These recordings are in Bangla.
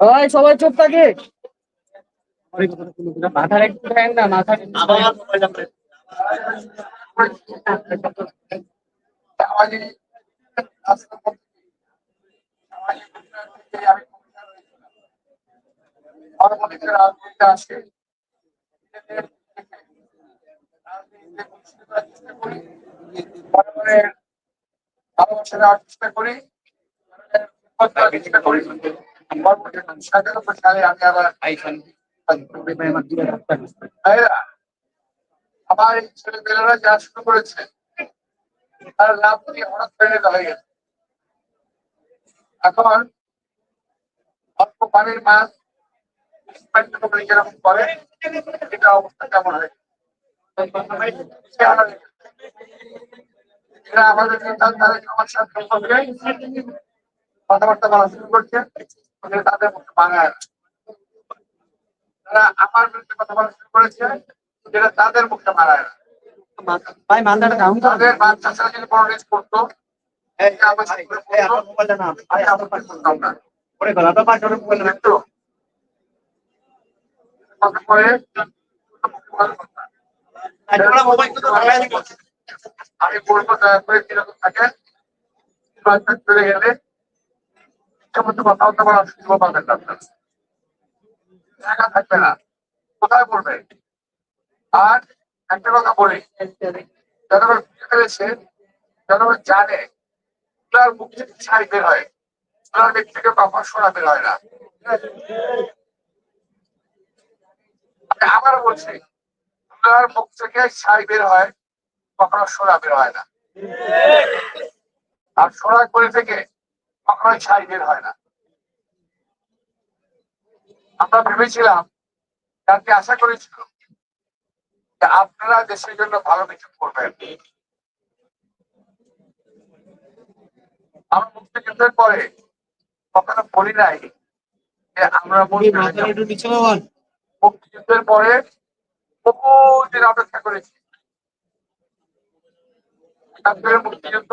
ওই সবাই চুপ থাকে। মাথার একটু দেন না মাথার আসে ভালোবাসা দেওয়ার চেষ্টা করি। আমার এই ছেলেমেয়েরা যা শুরু করেছে তার লাভ দিয়ে হঠাৎ হয়ে গেছে এখন অল্প পানির মাছ যেরকম করে এটা অবস্থা কেমন হয় আমাদের সমস্যা কথাবার্তা বলা শুরু করছে তাদের মুখে। তারা আমার বিরুদ্ধে কথা বলা শুরু করেছে যেটা তাদের মুখে ভাই তাদের বাচ্চা ছেলে যদি বড় করতো আমি বলব দয়া করে কীরকম থাকেন। বাচ্চা চলে গেলে ইচ্ছামতো কথা বলতে বলার সুযোগ পাবেন না। একা থাকবে না। কোথায় বলবে আর একটা কথা বলি বুঝতে পেরেছে যতবার জানে, তার মুখ থেকে ছাই বের হয়। তার ব্যক্তি থেকে কখন শোনা বের হয় না। আমি আবারও বলছি আপনার মুখ থেকে ছাই বের হয়, কখনো সোনা বের হয় না। আর সোনা করে থেকে? কখনো ছাই বের হয় না। আমরা ভেবেছিলাম যাকে আশা করেছিল যে আপনারা দেশের জন্য ভালো কিছু করবেন। আমরা মুক্তিযুদ্ধের পরে কখনো বলি নাই যে আমরা মুক্তিযুদ্ধ মুক্তিযুদ্ধের পরে বহুদিন অপেক্ষা করেছি। মুক্তিযুদ্ধ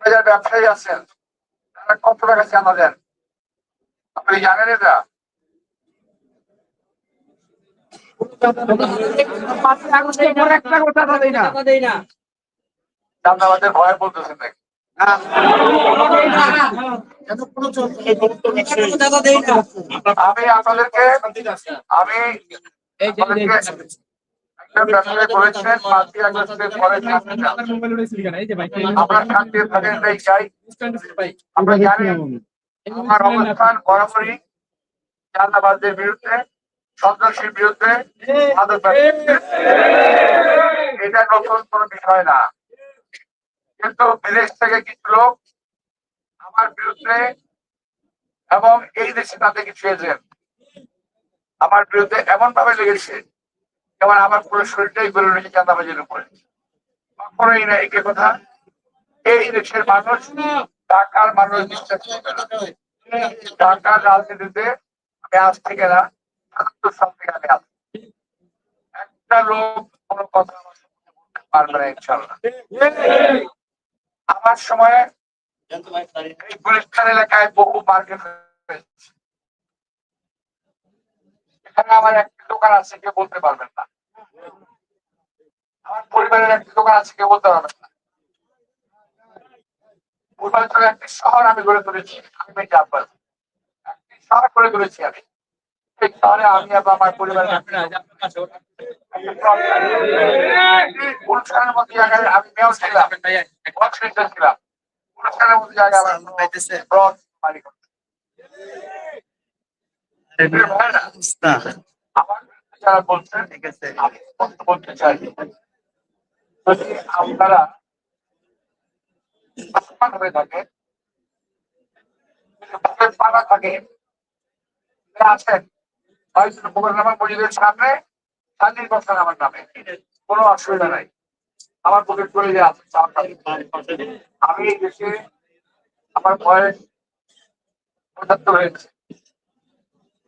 আপনারা যারা ব্যবসায়ী আছেন তারা কত টাকা চাঁদা দেন? আপনি জানেন এটা? চাঁদাবাজের ভয় বলতেছেন নাকি? আমি আপনাদেরকে আমি আপনাদেরকে একটা পাঁচই আগস্টের পরে আমরা শান্তি থাকেন এটাই চাই। আমরা জানি আমার অবস্থান বরাবরই বিরুদ্ধে সন্ত্রাসীর বিরুদ্ধে মাদক এটা নতুন কোনো বিষয় না। কিন্তু বিদেশ থেকে কিছু লোক আমার বিরুদ্ধে এবং এই দেশে তাদের কিছু এজেন্ট আমার বিরুদ্ধে এমন ভাবে লেগেছে যেমন আমার পুরো শরীরটাই গড়ে রয়েছে চাঁদাবাজির উপরে। কখনোই না একে কথা। এই দেশের মানুষ ঢাকার মানুষ বিশ্বাস। ঢাকার রাজনীতিতে আমি আজ থেকে না একটা লোক কোনো কথা আমার পারবে না আমার সময়ে এই এলাকায় বহু মার্কেট হয়েছে। এখানে আমার একটি দোকান আছে কেউ বলতে পারবেন না। আমার পরিবারের একটি দোকান আছে কেউ বলতে পারবেন না। পূর্বাঞ্চলে একটি শহর আমি গড়ে তুলেছি আমি মির্জাপুর একটি সারা করে তুলেছি আমি। এই শহরে আমি এবং আমার পরিবারের অনুষ্ঠানের জায়গায় আমি মেয়র ছিলাম। ছিলাম। অনুষ্ঠানের মধ্যে জায়গায় আমার মালিক। যারা বলছেন আমি বলতে চাই। যদি আপনারা হয়ে থাকে পাড়া থাকে আছেন সামনে আমার নামে। কোনো অসুবিধা নাই। আমার চলে যে আমি এই দেশে আমার বয়স পঁচাত্তর হয়েছে।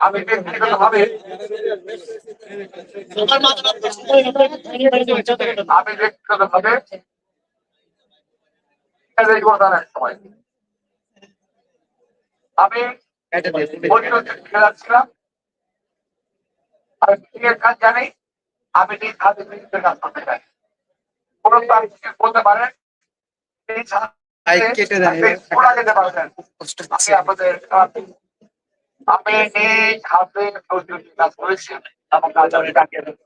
আমি ব্যক্তিগত ভাবে আমি ব্যক্তিগত ভাবে সময়। আমি খেলাচ্ছিলাম। কাজ জানি আমি নিজ হাতে কাজ করতে চাই। কোন প্রার্থীকে বলতে পারেন নিজ হাতে যেতে পারবেন। আমি আপনাদের আমি নিজ হাতে বৈদ্যুতিক কাজ করেছি। এবং কাজ আমি ডাকিয়ে দেবো।